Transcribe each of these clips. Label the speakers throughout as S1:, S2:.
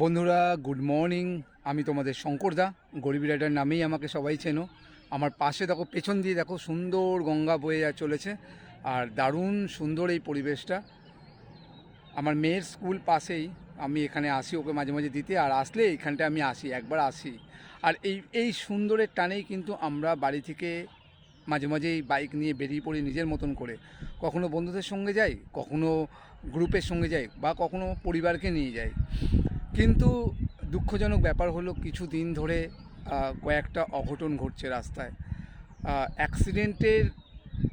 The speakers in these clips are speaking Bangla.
S1: বন্ধুরা গুড মর্নিং আমি তোমাদের শঙ্করদা। গরিব রাইডার নামেই আমাকে সবাই চেনো। আমার পাশে দেখো, পেছন দিয়ে দেখো, সুন্দর গঙ্গা বয়ে যা চলেছে। আর দারুণ সুন্দর এই পরিবেশটা। আমার মেয়ের স্কুল পাশেই আমি এখানে আসি ওকে মাঝে মাঝে দিতে। আর আসলে এইখানটায় আমি আসি, একবার আসি। আর এই এই সুন্দরের টানেই কিন্তু আমরা বাড়ি থেকে মাঝে মাঝেই বাইক নিয়ে বেরিয়ে পড়ি নিজের মতন করে। কখনো বন্ধুদের সঙ্গে যাই, কখনো গ্রুপের সঙ্গে যাই, বা কখনো পরিবারকে নিয়ে যাই। কিন্তু দুঃখজনক ব্যাপার হলো কিছু দিন ধরে কয়েকটা অঘটন ঘটছে রাস্তায়। অ্যাক্সিডেন্টের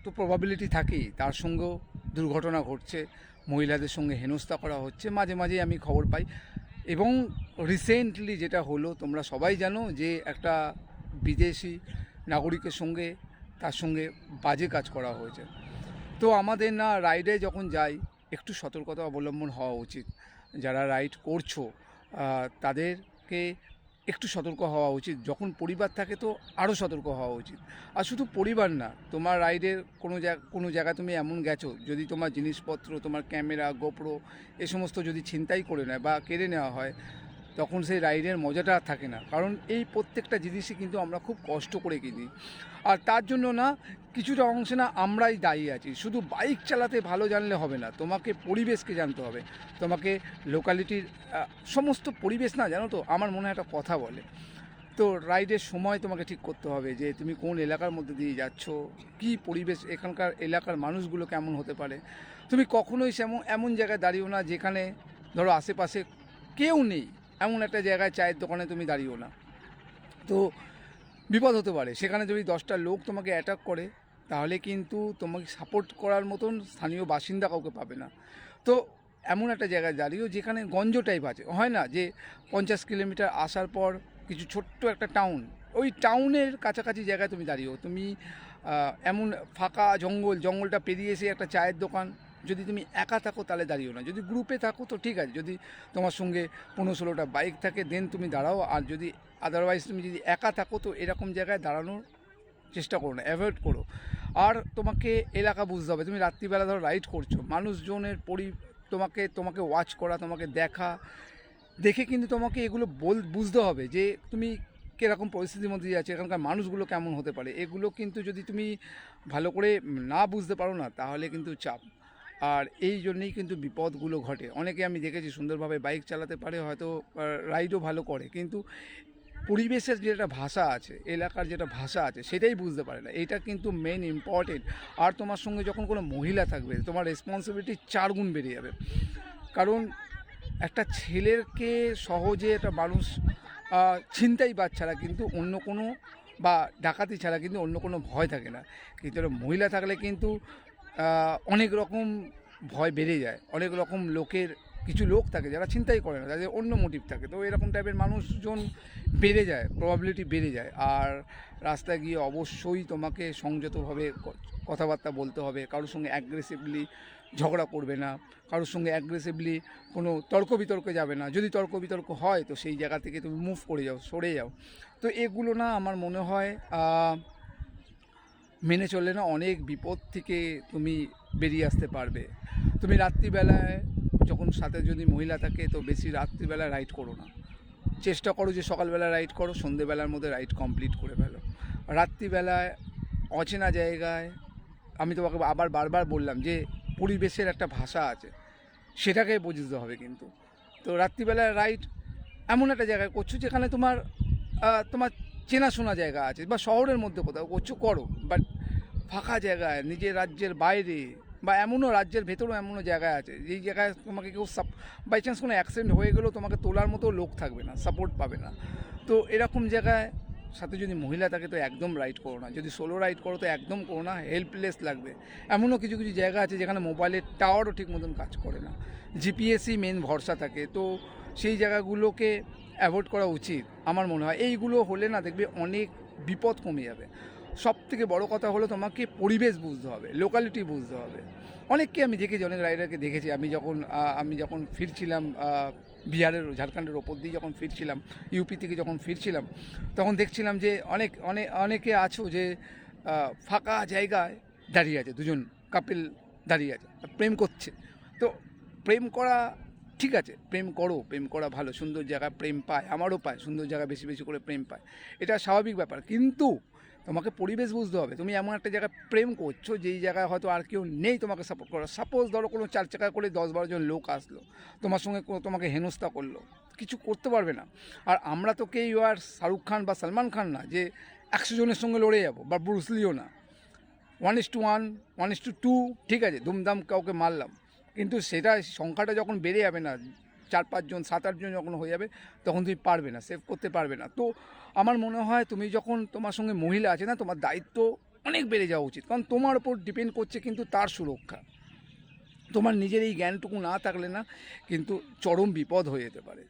S1: তো প্রবাবিলিটি থাকেই, তার সঙ্গেও দুর্ঘটনা ঘটছে, মহিলাদের সঙ্গে হেনস্থা করা হচ্ছে, মাঝে মাঝে আমি খবর পাই। এবং রিসেন্টলি যেটা হলো, তোমরা সবাই জানো যে একটা বিদেশি নাগরিকের সঙ্গে, তার সঙ্গে বাজে কাজ করা হয়েছে। তো আমাদের না রাইডে যখন যাই, একটু সতর্কতা অবলম্বন হওয়া উচিত। যারা রাইড করছ তাদেরকে একটু সতর্ক হওয়া উচিত। যখন পরিবার থাকে তো আরও সতর্ক হওয়া উচিত। আর শুধু পরিবার না, তোমার রাইডের কোনো জায়গা কোনো জায়গা তুমি এমন গেছো, যদি তোমার জিনিসপত্র, তোমার ক্যামেরা, গোপ্রো, এ সমস্ত যদি ছিনতাই করে নেয় বা কেড়ে নেওয়া হয় তখন সেই রাইডের মজাটা আর থাকে না। কারণ এই প্রত্যেকটা জিনিসই কিন্তু আমরা খুব কষ্ট করে কিনি। আর তার জন্য না, কিছুটা অংশে না আমরাই দায়ী আছি। শুধু বাইক চালাতে ভালো জানলে হবে না, তোমাকে পরিবেশকে জানতে হবে। তোমাকে লোকালিটির সমস্ত পরিবেশ না, জানো তো? আমার মনে হয় একটা কথা বলে। তো রাইডের সময় তোমাকে ঠিক করতে হবে যে, তুমি কোন এলাকার মধ্যে দিয়ে যাচ্ছ? কি পরিবেশ? এখানকার এলাকার মানুষগুলো কেমন হতে পারে? তুমি কখনোই সেমন, এমন জায়গায় দাঁড়িও না যেখানে ধরো আশেপাশে কেউ নেই। এমন একটা জায়গায় চায়ের দোকানে তুমি দাঁড়িও না। তো বিপদ হতে পারে। সেখানে যদি দশটা লোক তোমাকে অ্যাটাক করে, তাহলে কিন্তু তোমাকে সাপোর্ট করার মতন স্থানীয় বাসিন্দা কাউকে পাবে না। তো এমন একটা জায়গায় দাঁড়িয়েও যেখানে গঞ্জ টাইপ আছে। হয় না যে পঞ্চাশ কিলোমিটার আসার পর কিছু ছোট্ট একটা টাউন ওই টাউনের কাছাকাছি জায়গায় তুমি দাঁড়িয়েও। তুমি এমন ফাঁকা জঙ্গল, জঙ্গলটা পেরিয়ে এসে একটা চায়ের দোকান যদি তুমি একা থাকো, তাহলে দাঁড়িয়েও না। যদি গ্রুপে থাকো, তো ঠিক আছে। যদি তোমার সঙ্গে পনেরো ষোলোটা বাইক থাকে দেন তুমি দাঁড়াও। আর যদি আদারওয়াইজ তুমি যদি একা থাকো, তো এরকম জায়গায় দাঁড়ানোর চেষ্টা করো না অ্যাভয়েড করো। আর তোমাকে এলাকা বুঝতে হবে। তুমি রাত্রিবেলা ধরো রাইড করছ। মানুষজনের পরি, তোমাকে তোমাকে ওয়াচ করা, তোমাকে দেখা, দেখে কিন্তু তোমাকে এগুলো বল, বুঝতে হবে যে তুমি কীরকম পরিস্থিতির মধ্যে যাচ্ছে এখানকার মানুষগুলো কেমন হতে পারে। এগুলো কিন্তু যদি তুমি ভালো করে না বুঝতে পারো না, তাহলে কিন্তু চাপ। আর এই জন্যেই কিন্তু বিপদগুলো ঘটে। অনেকে আমি দেখেছি সুন্দরভাবে বাইক চালাতে পারে, হয়তো রাইডও ভালো করে। কিন্তু পরিবেশের যেটা ভাষা আছে, এলাকার যেটা ভাষা আছে, সেটাই বুঝতে পারে না। এটা কিন্তু মেন ইম্পর্টেন্ট আর তোমার সঙ্গে যখন কোনো মহিলা থাকবে, তোমার রেসপন্সিবিলিটি চার গুণ বেড়ে যাবে। কারণ, একটা ছেলেরকে সহজে একটা মানুষ ছিনতাই ছাড়া কিন্তু অন্য কোনো বা ডাকাতি ছাড়া কিন্তু অন্য কোনো ভয় থাকে না। কিন্তু মহিলা থাকলে কিন্তু অনেক রকম ভয় বেড়ে যায়। অনেক রকম লোকের, কিছু লোক থাকে যারা চিন্তাই করে না, তাদের অন্য মোটিভ থাকে। তো এরকম টাইপের মানুষজন বেড়ে যায় প্রবাবিলিটি বেড়ে যায়। আর রাস্তায় গিয়ে অবশ্যই তোমাকে সংযতভাবে কথাবার্তা বলতে হবে। কারোর সঙ্গে অ্যাগ্রেসিভলি ঝগড়া করবে না। কারোর সঙ্গে অ্যাগ্রেসিভলি কোনো তর্ক বিতর্কে যাবে না। যদি তর্ক বিতর্ক হয়, তো সেই জায়গা থেকে তুমি মুভ করে যাও, সরে যাও। তো এগুলো না আমার মনে হয় মেনে চললে না অনেক বিপদ থেকে তুমি বেরিয়ে আসতে পারবে। তুমি রাত্রিবেলায় যখন সাথে যদি মহিলা থাকে, তো বেশি রাত্রিবেলা রাইড করো না। চেষ্টা করো যে সকালবেলা রাইড করো, সন্ধেবেলার মধ্যে রাইড কমপ্লিট করে ফেলো। রাত্রিবেলায় অচেনা জায়গায় আমি তোমাকে আবার বারবার বললাম যে পরিবেশের একটা ভাষা আছে, সেটাকে বুঝতে হবে কিন্তু। তো রাত্রিবেলায় রাইড এমন একটা জায়গায় করছ যেখানে তোমার তোমার চেনাশোনা জায়গা আছে, বা শহরের মধ্যে কোথাও করছ করো বাট ফাঁকা জায়গায়, নিজের রাজ্যের বাইরে, বা এমনও রাজ্যের ভেতরেও এমনও জায়গায় আছে, যেই জায়গায় তোমাকে কেউ সাপ বাই চান্স কোনো অ্যাক্সিডেন্ট হয়ে গেলেও তোমাকে তোলার মতো লোক থাকবে না সাপোর্ট পাবে না। তো এরকম জায়গায় সাথে যদি মহিলা থাকে তো একদম রাইড করো না, যদি সোলো রাইড করো তো একদম করো না হেল্পলেস লাগবে। এমনও কিছু কিছু জায়গা আছে যেখানে মোবাইলের টাওয়ারও ঠিক মতন কাজ করে না। জিপিএসই মেন ভরসা থাকে, তো সেই জায়গাগুলোকে অ্যাভয়েড করা উচিত, আমার মনে হয়। এইগুলো হলে না দেখবে অনেক বিপদ কমে যাবে। সব থেকে বড় কথা হলো তোমাকে পরিবেশ বুঝতে হবে লোকালিটি বুঝতে হবে। অনেককে আমি দেখেছি, অনেক রাইডারকে দেখেছি, আমি যখন আমি যখন ফিরছিলাম বিহারের, ঝাড়খণ্ডের ওপর দিয়ে যখন ফিরছিলাম ইউপি থেকে যখন ফিরছিলাম, তখন দেখছিলাম যে অনেক অনেক অনেকে আছো যে ফাঁকা জায়গায় দাঁড়িয়ে আছে, দুজন কাপিল দাঁড়িয়ে আছে প্রেম করছে। তো প্রেম করা ঠিক আছে, প্রেম করো, প্রেম করা ভালো, সুন্দর জায়গায় প্রেম পায়, আমারও পায়, সুন্দর জায়গা বেশি বেশি করে প্রেম পায়। এটা স্বাভাবিক ব্যাপার, কিন্তু তোমাকে পরিবেশ বুঝতে হবে, তুমি এমন একটা জায়গায় প্রেম করছ, যেই জায়গায় হয়তো আর কেউ নেই তোমাকে সাপোর্ট করা সাপোজ ধরো কোনো চার চাকা করে দশ বারো জন লোক আসলো, তোমার সঙ্গে তোমাকে হেনস্থা করল, কিছু করতে পারবে না। আর আমরা তো কেউ আর শাহরুখ খান বা সালমান খান না, যে একশো জনের সঙ্গে লড়ে যাব, বা ব্রুসলিও না। One is two one one is two two ঠিক আছে দুমদাম কাউকে মারলাম। কিন্তু সেটা সংখ্যাটা যখন বেড়ে যাবে না, চার পাঁচজন সাত আটজন যখন হয়ে যাবে, তখন তুমি পারবে না সেভ করতে পারবে না। তো আমার মনে হয় তুমি যখন তোমার সঙ্গে মহিলা আছে না, তোমার দায়িত্ব অনেক বেড়ে যাওয়া উচিত। কারণ তোমার ওপর ডিপেন্ড করছে কিন্তু তার সুরক্ষা। তোমার নিজের এই জ্ঞানটুকু না থাকলে না কিন্তু চরম বিপদ হয়ে যেতে পারে।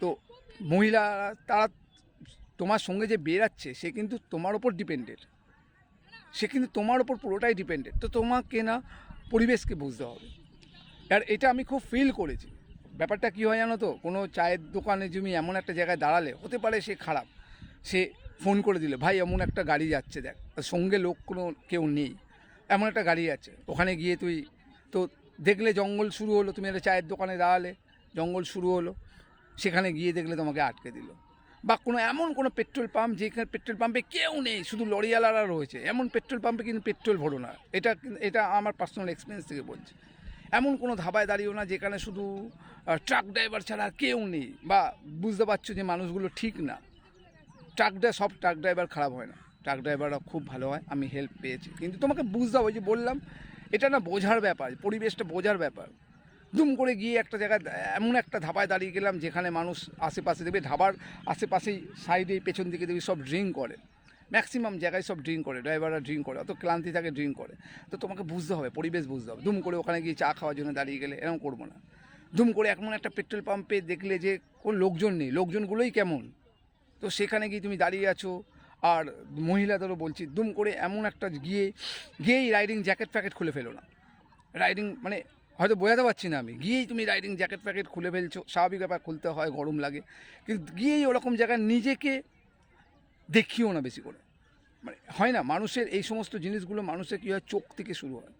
S1: তো মহিলা তারা তোমার সঙ্গে যে বেরাচ্ছে সে কিন্তু তোমার ওপর ডিপেন্ডেড সে কিন্তু তোমার ওপর পুরোটাই ডিপেন্ডেড তো তোমাকে না পরিবেশকে বুঝতে হবে। আর এটা আমি খুব ফিল করেছি। ব্যাপারটা কী হয় জানো তো? কোনো চায়ের দোকানে তুমি এমন একটা জায়গায় দাঁড়ালে হতে পারে সে খারাপ। সে ফোন করে দিলে, ভাই, এমন একটা গাড়ি যাচ্ছে দেখ। সঙ্গে লোক কোনো কেউ নেই। এমন একটা গাড়ি যাচ্ছে ওখানে গিয়ে তুই তো দেখলে জঙ্গল শুরু হলো। তুমি একটা চায়ের দোকানে দাঁড়ালে, জঙ্গল শুরু হলো। সেখানে গিয়ে দেখলে তোমাকে আটকে দিল। বা কোনো এমন কোনো পেট্রোল পাম্প যেখানে পেট্রোল পাম্পে কেউ নেই। শুধু লরিওয়ালারা রয়েছে। এমন পেট্রোল পাম্পে কিন্তু পেট্রোল ভরো না। এটা এটা আমার পার্সোনাল এক্সপিরিয়েন্স থেকে বলছি। এমন কোনো ধাবায় দাঁড়িয়েও না যেখানে শুধু ট্রাক ড্রাইভার ছাড়া আর কেউ নেই বা বুঝতে পারছ যে মানুষগুলো ঠিক না। ট্রাক ড্রাইভার সব ট্রাক ড্রাইভার খারাপ হয় না। ট্রাক ড্রাইভাররা খুব ভালো হয়, আমি হেল্প পেয়েছি। কিন্তু তোমাকে বুঝতে হবে যে বললাম, এটা না বোঝার ব্যাপার, পরিবেশটা বোঝার ব্যাপার। দুম করে গিয়ে একটা জায়গায়, এমন একটা ধাবায় দাঁড়িয়ে গেলাম যেখানে মানুষ আশেপাশে দেখবে, ধাবার আশেপাশেই, সাইডে, পেছন দিকে দেখবি সব ড্রিঙ্ক করে। ম্যাক্সিমাম জায়গায় সব ড্রিঙ্ক করে ড্রাইভাররা ড্রিঙ্ক করে, অত ক্লান্তি থাকে ড্রিঙ্ক করে। তো তোমাকে বুঝতে হবে, পরিবেশ বুঝতে হবে। দুম করে ওখানে গিয়ে চা খাওয়ার জন্য দাঁড়িয়ে গেলে এরকম করব না। দুম করে এমন একটা পেট্রোল পাম্পে দেখলে যে কোনো লোকজন নেই, লোকজনগুলোই কেমন? তো সেখানে গিয়ে তুমি দাঁড়িয়ে আছো, আর মহিলাদেরও বলছি দুম করে এমন একটা গিয়ে, গিয়েই রাইডিং জ্যাকেট ফ্যাকেট খুলে ফেলো না। রাইডিং মানে হয়তো বোঝাতে পারছি না আমি, গিয়েই তুমি রাইডিং জ্যাকেট প্যাকেট খুলে ফেলছো, স্বাভাবিক ব্যাপার, খুলতে হয়, গরম লাগে। কিন্তু গিয়েই ওরকম জায়গায় নিজেকে দেখিও না বেশি করে। মানে হয় না, মানুষের এই সমস্ত জিনিসগুলো মানুষের কী হয় চোখ থেকে শুরু হয়।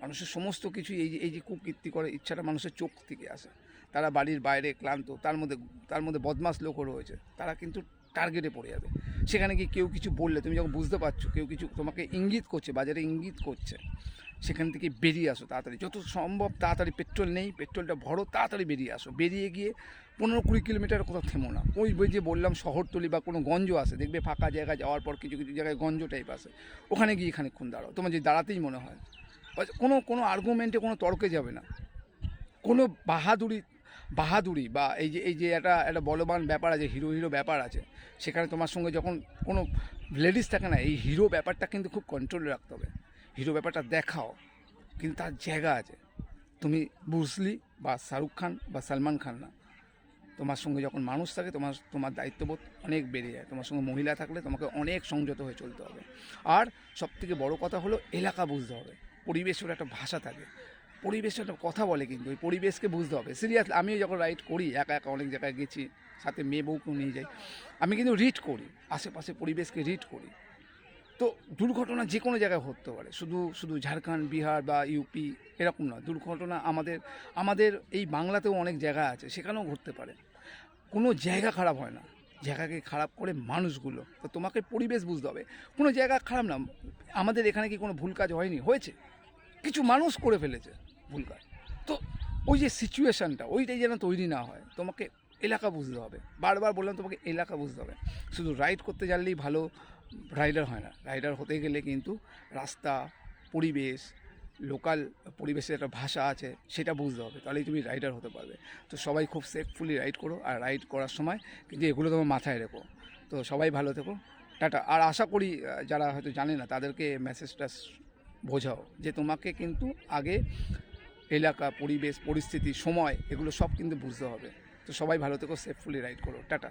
S1: মানুষের সমস্ত কিছু এই যে এই যে কুকীর্তি করে, ইচ্ছাটা মানুষের চোখ থেকে আসে। তারা বাড়ির বাইরে ক্লান্ত, তার মধ্যে তার মধ্যে বদমাস লোকও রয়েছে। তারা কিন্তু টার্গেটে পড়ে যাবে। সেখানে গিয়ে কেউ কিছু বললে, তুমি যখন বুঝতে পারছ, কেউ কিছু তোমাকে ইঙ্গিত করছে, বাজারে ইঙ্গিত করছে সেখান থেকে বেরিয়ে আসো তাড়াতাড়ি। যত সম্ভব তাড়াতাড়ি পেট্রোল নেই, পেট্রোলটা ভরো, তাড়াতাড়ি বেরিয়ে আসো। বেরিয়ে গিয়ে পনেরো কুড়ি কিলোমিটার কোথাও থেমো না। ওই ওই যে বললাম শহরতলি বা কোনো গঞ্জ আছে, দেখবে ফাঁকা জায়গায় যাওয়ার পর কিছু কিছু জায়গায় গঞ্জ টাইপ আছে। ওখানে গিয়ে খানিকক্ষণ দাঁড়াও। তোমার যে দাঁড়াতেই মনে হয়। কোনো কোনো আর্গুমেন্টে কোনো তর্কে যাবে না। কোনো বাহাদুরি বাহাদুরি বা এই যে এই যে একটা একটা বলবান ব্যাপার আছে, হিরো হিরো ব্যাপার আছে, সেখানে তোমার সঙ্গে যখন কোনো লেডিস থাকে না, এই হিরো ব্যাপারটা কিন্তু খুব কন্ট্রোলে রাখতে হবে। হিরো ব্যাপারটা দেখাও, কিন্তু তার জায়গা আছে। তুমি বুসলি বা শাহরুখ খান বা সালমান খান না। তোমার সঙ্গে যখন মানুষ থাকে, তোমার তোমার দায়িত্ববোধ অনেক বেড়ে যায়। তোমার সঙ্গে মহিলা থাকলে তোমাকে অনেক সংযত হয়ে চলতে হবে। আর সবথেকে বড় কথা হলো, এলাকা বুঝতে হবে। পরিবেশের একটা ভাষা থাকে। পরিবেশের একটা কথা বলে কিন্তু, ওই পরিবেশকে বুঝতে হবে। সিরিয়াসলি আমিও যখন রাইড করি, একা একা অনেক জায়গায় গেছি, সাথে মেয়ে বউকেও নিয়ে যাই, আমি কিন্তু রিড করি। আশেপাশে পরিবেশকে রিড করি। তো দুর্ঘটনা যে কোনো জায়গায় ঘটতে পারে। শুধু শুধু ঝাড়খণ্ড, বিহার বা ইউপি এরকম না দুর্ঘটনা আমাদের আমাদের এই বাংলাতেও অনেক জায়গা আছে, সেখানেও ঘটতে পারে। কোনো জায়গা খারাপ হয় না। জায়গাকে খারাপ করে মানুষগুলো, তো তোমাকে পরিবেশ বুঝতে হবে। কোনো জায়গা খারাপ না। আমাদের এখানে কি কোনো ভুল কাজ হয়নি? হয়েছে। কিছু মানুষ করে ফেলেছে ভুল কাজ। তো ওই যে সিচুয়েশানটা ওইটাই যেন তৈরি না হয়, তোমাকে এলাকা বুঝতে হবে। বারবার বললাম, তোমাকে এলাকা বুঝতে হবে। শুধু রাইড করতে জানলেই ভালো রাইডার হয় না। রাইডার হতে গেলে কিন্তু রাস্তা, পরিবেশ, লোকাল পরিবেশের একটা ভাষা আছে, সেটা বুঝতে হবে। তাহলেই তুমি রাইডার হতে পারবে। তো সবাই খুব সেফফুলি রাইড করো আর রাইড করার সময় কিন্তু এগুলো তোমার মাথায় রেখো। তো সবাই ভালো থেকো। টাটা। আর আশা করি যারা হয়তো জানে না, তাদেরকে মেসেজটা বোঝাও যে তোমাকে কিন্তু আগে এলাকা, পরিবেশ, পরিস্থিতি, সময় এগুলো সব কিন্তু বুঝতে হবে। তো সবাই ভালো থেকো সেফফুলি রাইড করো। টাটা।